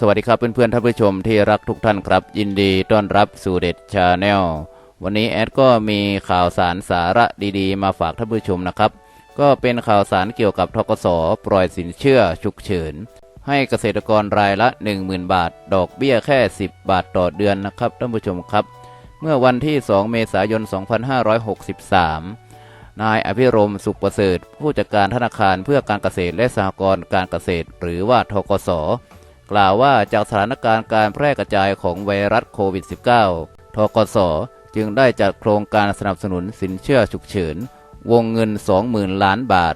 สวัสดีครับเพื่อนๆท่านผู้ชมที่รักทุกท่านครับ ยินดีต้อนรับสู่เด็ดชาแนลวันนี้แอดก็มีข่าวสารสาระดีๆ มาฝากท่านผู้ชมนะครับ ก็เป็นข่าวสารเกี่ยวกับทกสปล่อยสินเชื่อฉุกเฉิน ให้เกษตรกรรายละ 10,000 บาท ดอกเบี้ยแค่ 10 บาทต่อเดือนนะครับท่านผู้ชมครับ เมื่อวันที่ 2 เมษายน 2563นายอภิรมสุขประเสริฐ ผู้จัดการธนาคารเพื่อการเกษตรและสหกรณ์การเกษตร หรือว่าทกส กล่าวว่าจากสถานการณ์การแพร่กระจายของไวรัสโควิด -19 ทกสจึงได้จัดโครงการสนับสนุนสินเชื่อฉุกเฉิน วงเงิน 20,000 ล้านบาท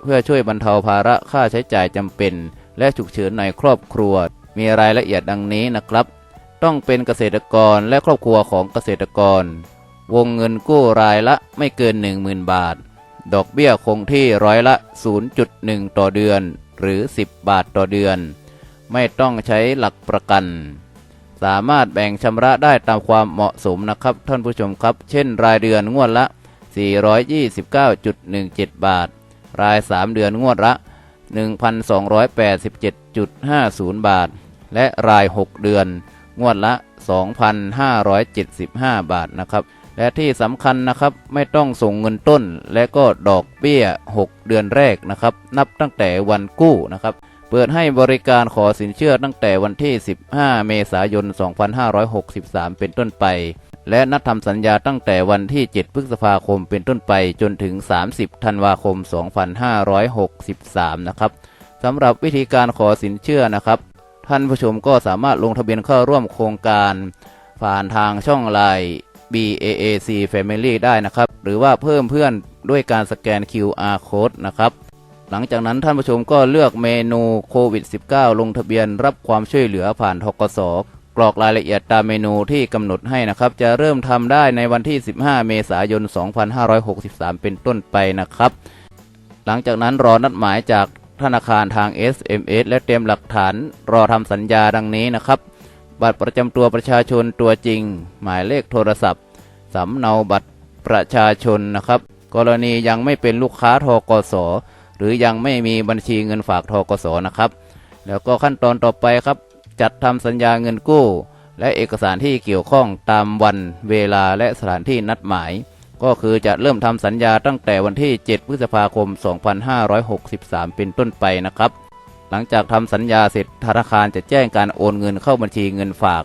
เพื่อช่วยบรรเทาภาระค่าใช้จ่ายจำเป็น และฉุกเฉินในครอบครัว มีรายละเอียดดังนี้นะครับ ต้องเป็นเกษตรกรและครอบครัวของเกษตรกร วงเงินกู้รายละไม่เกิน 10,000 บาท ดอกเบี้ยคงที่ร้อยละ 0.1 ต่อเดือน หรือ 10 บาทต่อเดือน ไม่ต้องใช้หลักประกัน สามารถแบ่งชำระได้ตามความเหมาะสมนะครับ ท่านผู้ชมครับ เช่น รายเดือนงวดละ 429.17 บาท ราย 3 เดือนงวดละ 1,287.50 บาท และราย 6 เดือน งวดละ 2,575 บาทนะครับและที่สำคัญนะครับไม่ต้องส่งเงินต้นและก็ดอกเบี้ย 6 เดือนแรกนะครับ นับตั้งแต่วันกู้นะครับ เปิดให้บริการขอสินเชื่อตั้งแต่วันที่ 15 เมษายน 2563 เป็นต้นไป และนัดทำสัญญาตั้งแต่วันที่ 7 พฤษภาคมเป็นต้นไปจนถึง 30 ธันวาคม 2563 นะครับสำหรับวิธีการขอสินเชื่อนะครับ ท่านผู้ชมก็สามารถลงทะเบียนเข้าร่วมโครงการ ผ่านทางช่องไลน์ BAAC Family ได้นะครับ หรือว่าเพิ่มเพื่อนด้วยการสแกน QR Code นะครับ หลังจากนั้นท่านผู้ชมก็เลือกเมนูโควิด -19 ลงทะเบียนรับความช่วยเหลือผ่านทกสกรอกรายละเอียดตามเมนูที่กำหนดให้นะครับ จะเริ่มทำได้ในวันที่ 15 เมษายน 2563 เป็นต้นไปนะครับ หลังจากนั้นรอนัดหมายจากธนาคารทาง SMS และเตรียมหลักฐานรอทำสัญญาดังนี้นะครับ บัตรประจำตัวประชาชนตัวจริง หมายเลขโทรศัพท์สำเนาบัตรประชาชนนะครับ กรณียังไม่เป็นลูกค้าทกส หรือยังไม่มีบัญชีเงินฝากทกสนะครับ แล้วก็ขั้นตอนต่อไปครับ จัดทำสัญญาเงินกู้ และเอกสารที่เกี่ยวข้องตามวันเวลาและสถานที่นัดหมาย ก็คือจะเริ่มทำสัญญาตั้งแต่วันที่ 7 พฤษภาคม 2563 เป็นต้นไปนะครับ หลังจากทำสัญญาเสร็จธนาคารจะแจ้งการโอนเงินเข้าบัญชีเงินฝาก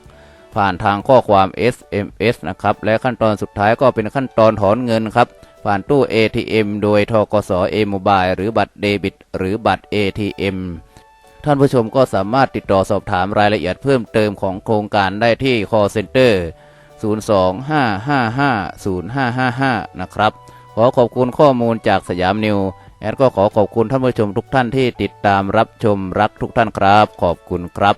ผ่านทางข้อความ SMS นะครับ และขั้นตอนสุดท้ายก็เป็นขั้นตอนถอนเงินครับ ผ่านตู้ ATM โดยทกสเอโมบายหรือบัตรเดบิต หรือบัตร ATM ท่านผู้ชมก็สามารถติดต่อสอบถามรายละเอียดเพิ่มเติมของโครงการได้ที่ call center 02-555-0555 นะครับ ขอขอบคุณข้อมูลจากสยามนิว แอดก็ขอขอบคุณท่านผู้ชมทุกท่านที่ติดตามรับชมรักทุกท่านครับ ขอบคุณครับ